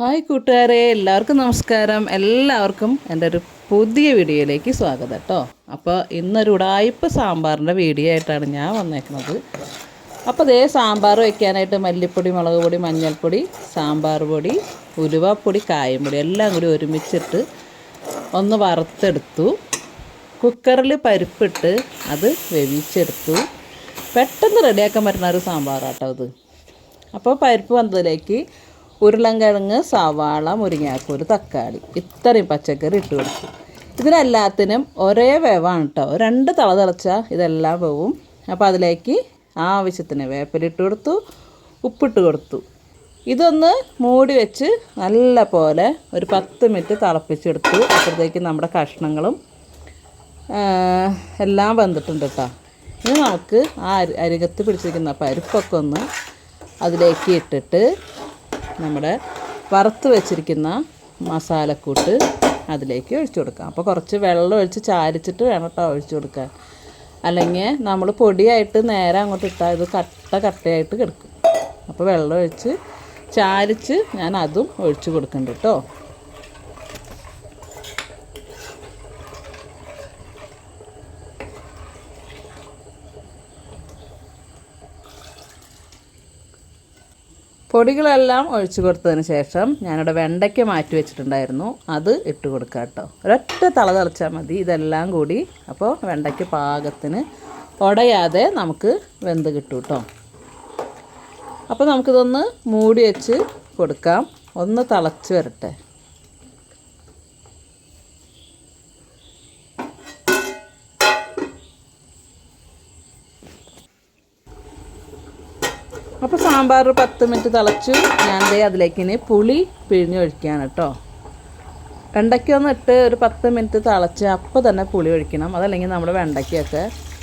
Hi കൂട്ടുകാരെ എല്ലാവർക്കും നമസ്കാരം. എല്ലാവർക്കും എന്റെ ഒരു പുതിയ വീഡിയോയിലേക്ക് സ്വാഗതം കേട്ടോ. അപ്പോൾ ഇന്നൊരു ഉടായ്പ സാമ്പാറിന്റെ വീഡിയോ ആയിട്ടാണ് ഞാൻ വന്നേക്കുന്നത്. അപ്പോൾ അതേ സാമ്പാർ വയ്ക്കാനായിട്ട് മല്ലിപ്പൊടി മുളക് പൊടി മഞ്ഞൾപ്പൊടി സാമ്പാർ പൊടി ഉലുവപ്പൊടി കായം പൊടി എല്ലാം കൂടി ഒരുമിച്ചിട്ട് ഒന്ന് വറുത്തെടുത്തു. കുക്കറിൽ പരിപ്പിട്ട് അത് വേവിച്ചെടുത്തു. പെട്ടെന്ന് റെഡിയാക്കാൻ പറ്റുന്ന ഒരു സാമ്പാറാട്ടോ അത്. അപ്പോൾ പരിപ്പ് വന്നതിലേക്ക് ഉരുളൻകിഴങ്ങ് സവാള മുരിങ്ങാക്കൂര് തക്കാളി ഇത്രയും പച്ചക്കറി ഇട്ട് കൊടുത്തു. ഇതിനെല്ലാത്തിനും ഒരേ വേവാണ് കേട്ടോ രണ്ട് തള തിളച്ചാൽ ഇതെല്ലാം വേവും. അപ്പോൾ അതിലേക്ക് ആവശ്യത്തിന് വേപ്പിലിട്ട് കൊടുത്തു ഉപ്പിട്ട് കൊടുത്തു. ഇതൊന്ന് മൂടി വെച്ച് നല്ല പോലെ ഒരു പത്ത് മിനിറ്റ് തിളപ്പിച്ചെടുത്തു. അപ്പോഴത്തേക്ക് നമ്മുടെ കഷ്ണങ്ങളും എല്ലാം വെന്തിട്ടുണ്ട് കേട്ടോ ഇനി നമുക്ക് ആ അരി അരികത്ത് പിടിച്ചിരിക്കുന്ന പരിപ്പൊക്കെ ഒന്ന് അതിലേക്ക് ഇട്ടിട്ട് നമ്മുടെ വറുത്ത് വെച്ചിരിക്കുന്ന മസാലക്കൂട്ട് അതിലേക്ക് ഒഴിച്ചു കൊടുക്കാം. അപ്പോൾ കുറച്ച് വെള്ളം ഒഴിച്ച് ചാരിച്ചിട്ട് വേണം കേട്ടോ ഒഴിച്ചു കൊടുക്കാൻ. അല്ലെങ്കിൽ നമ്മൾ പൊടിയായിട്ട് നേരെ അങ്ങോട്ട് ഇട്ടാൽ ഇത് കട്ട കട്ടയായിട്ട് കിടക്കും. അപ്പോൾ വെള്ളം ഒഴിച്ച് ചാരിച്ച് ഞാൻ അതും ഒഴിച്ചു കൊടുക്കുന്നുണ്ട് കേട്ടോ പൊടികളെല്ലാം ഒഴിച്ചു കൊടുത്തതിന് ശേഷം ഞാനിവിടെ വെണ്ടയ്ക്ക മാറ്റി വെച്ചിട്ടുണ്ടായിരുന്നു. അത് ഇട്ട് കൊടുക്കാം കേട്ടോ. ഒരൊറ്റ തള തിളച്ചാൽ മതി. ഇതെല്ലാം കൂടി അപ്പോൾ വെണ്ടയ്ക്ക് പാകത്തിന് ഉടയാതെ നമുക്ക് വെന്ത് കിട്ടും കേട്ടോ. അപ്പോൾ നമുക്കിതൊന്ന് മൂടി വെച്ച് കൊടുക്കാം. ഒന്ന് തിളച്ച് വരട്ടെ. അപ്പോൾ സാമ്പാർ പത്ത് മിനിറ്റ് തിളച്ചു. ഞാൻ ദേ അതിലേക്ക് ഇനി പുളി പിഴിഞ്ഞൊഴിക്കുകയാണ് കേട്ടോ. വെണ്ടയ്ക്ക ഒന്ന് ഇട്ട് ഒരു പത്ത് മിനിറ്റ് തിളച്ച് അപ്പോൾ തന്നെ പുളി ഒഴിക്കണം. അതല്ലെങ്കിൽ നമ്മുടെ വെണ്ടയ്ക്കൊക്കെ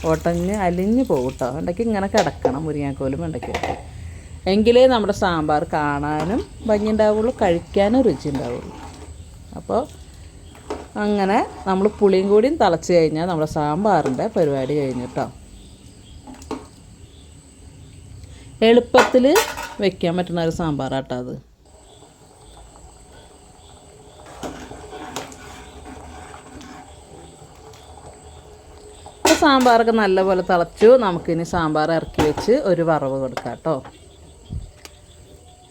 ഓട്ടഞ്ഞ് അലിഞ്ഞ് പോകും കേട്ടോ. വെണ്ടയ്ക്ക് ഇങ്ങനെ കിടക്കണം മുരിങ്ങാക്കോലും വെണ്ടയ്ക്കൊക്കെ എങ്കിലേ നമ്മുടെ സാമ്പാർ കാണാനും ഭംഗി ഉണ്ടാവുള്ളൂ കഴിക്കാനും രുചി ഉണ്ടാവുള്ളൂ അപ്പോൾ അങ്ങനെ നമ്മൾ പുളിയും കൂടിയും തിളച്ച് കഴിഞ്ഞാൽ നമ്മുടെ സാമ്പാറിന്റെ പരിപാടി കഴിഞ്ഞു കേട്ടോ. എളുപ്പത്തിൽ വെക്കാൻ പറ്റുന്ന ഒരു സാമ്പാറാട്ടോ അത്. സാമ്പാറൊക്കെ നല്ലപോലെ തിളച്ചു. നമുക്കിനി സാമ്പാർ ഇറക്കി വെച്ച് ഒരു വറവ് കൊടുക്കാം കേട്ടോ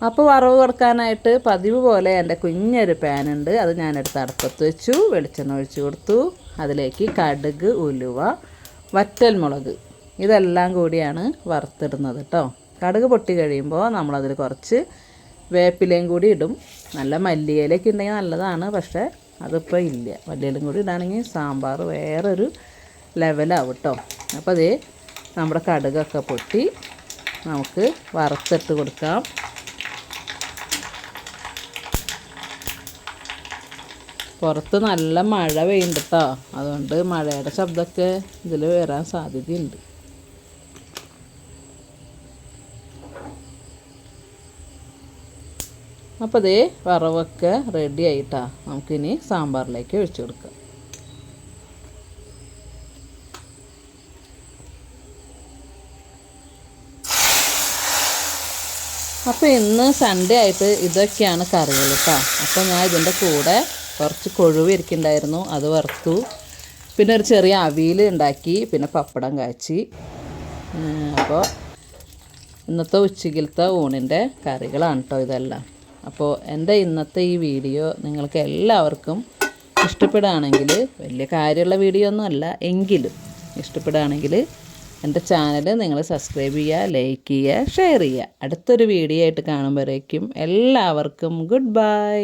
അപ്പോൾ വറവ് കൊടുക്കാനായിട്ട് പതിവ് പോലെ എന്റെ കുഞ്ഞൊരു പാനുണ്ട്. അത് ഞാനെടുത്ത് അടുപ്പത്ത് വെച്ചു. വെളിച്ചെണ്ണ ഒഴിച്ചു കൊടുത്തു. അതിലേക്ക് കടുക് ഉലുവ വറ്റൽ മുളക് ഇതെല്ലാം കൂടിയാണ് വറുത്തിടുന്നത് കേട്ടോ കടുക് പൊട്ടി കഴിയുമ്പോൾ നമ്മളതിൽ കുറച്ച് വേപ്പിലയും കൂടി ഇടും. നല്ല മല്ലിയിലൊക്കെ ഉണ്ടെങ്കിൽ നല്ലതാണ് പക്ഷേ അതിപ്പോൾ ഇല്ല. മല്ലിയിലും കൂടി ഇടുകയാണെങ്കിൽ സാമ്പാർ വേറൊരു ലെവലാവും കേട്ടോ അപ്പോൾ അതേ നമ്മുടെ കടുകൊക്കെ പൊട്ടി നമുക്ക് വറുത്തിട്ട് കൊടുക്കാം. പുറത്ത് നല്ല മഴ പെയ്യുന്നുണ്ട് കേട്ടോ അതുകൊണ്ട് മഴയുടെ ശബ്ദമൊക്കെ ഇതിൽ വരാൻ സാധ്യതയുണ്ട്. അപ്പോൾ ദേ വറവൊക്കെ റെഡി ആയിട്ടാണ് നമുക്കിനി സാമ്പാറിലേക്ക് ഒഴിച്ചു കൊടുക്കാം. അപ്പോൾ ഇന്ന് സൺഡേ ആയിട്ട് ഇതൊക്കെയാണ് കറികൾ കേട്ടോ അപ്പോൾ ഞാൻ ഇതിന്റെ കൂടെ കുറച്ച് കൊഴുവ് ഇരിക്കുന്നുണ്ടായിരുന്നു അത് വറുത്തു. പിന്നെ ഒരു ചെറിയ അവിയൽ ഉണ്ടാക്കി പിന്നെ പപ്പടം കാച്ചി. അപ്പോൾ ഇന്നത്തെ ഉച്ചക്കിലത്തെ ഊണിന്റെ കറികളാണ് കേട്ടോ ഇതെല്ലാം. അപ്പോൾ എന്റെ ഇന്നത്തെ ഈ വീഡിയോ നിങ്ങൾക്ക് എല്ലാവർക്കും ഇഷ്ടപ്പെടുകയാണെങ്കിൽ വലിയ കാര്യമുള്ള വീഡിയോ ഒന്നും അല്ല എങ്കിലും ഇഷ്ടപ്പെടുകയാണെങ്കിൽ എന്റെ ചാനൽ നിങ്ങൾ സബ്സ്ക്രൈബ് ചെയ്യുക ലൈക്ക് ചെയ്യുക ഷെയർ ചെയ്യുക. അടുത്തൊരു വീഡിയോ ആയിട്ട് കാണുമ്പോഴേക്കും എല്ലാവർക്കും ഗുഡ് ബൈ.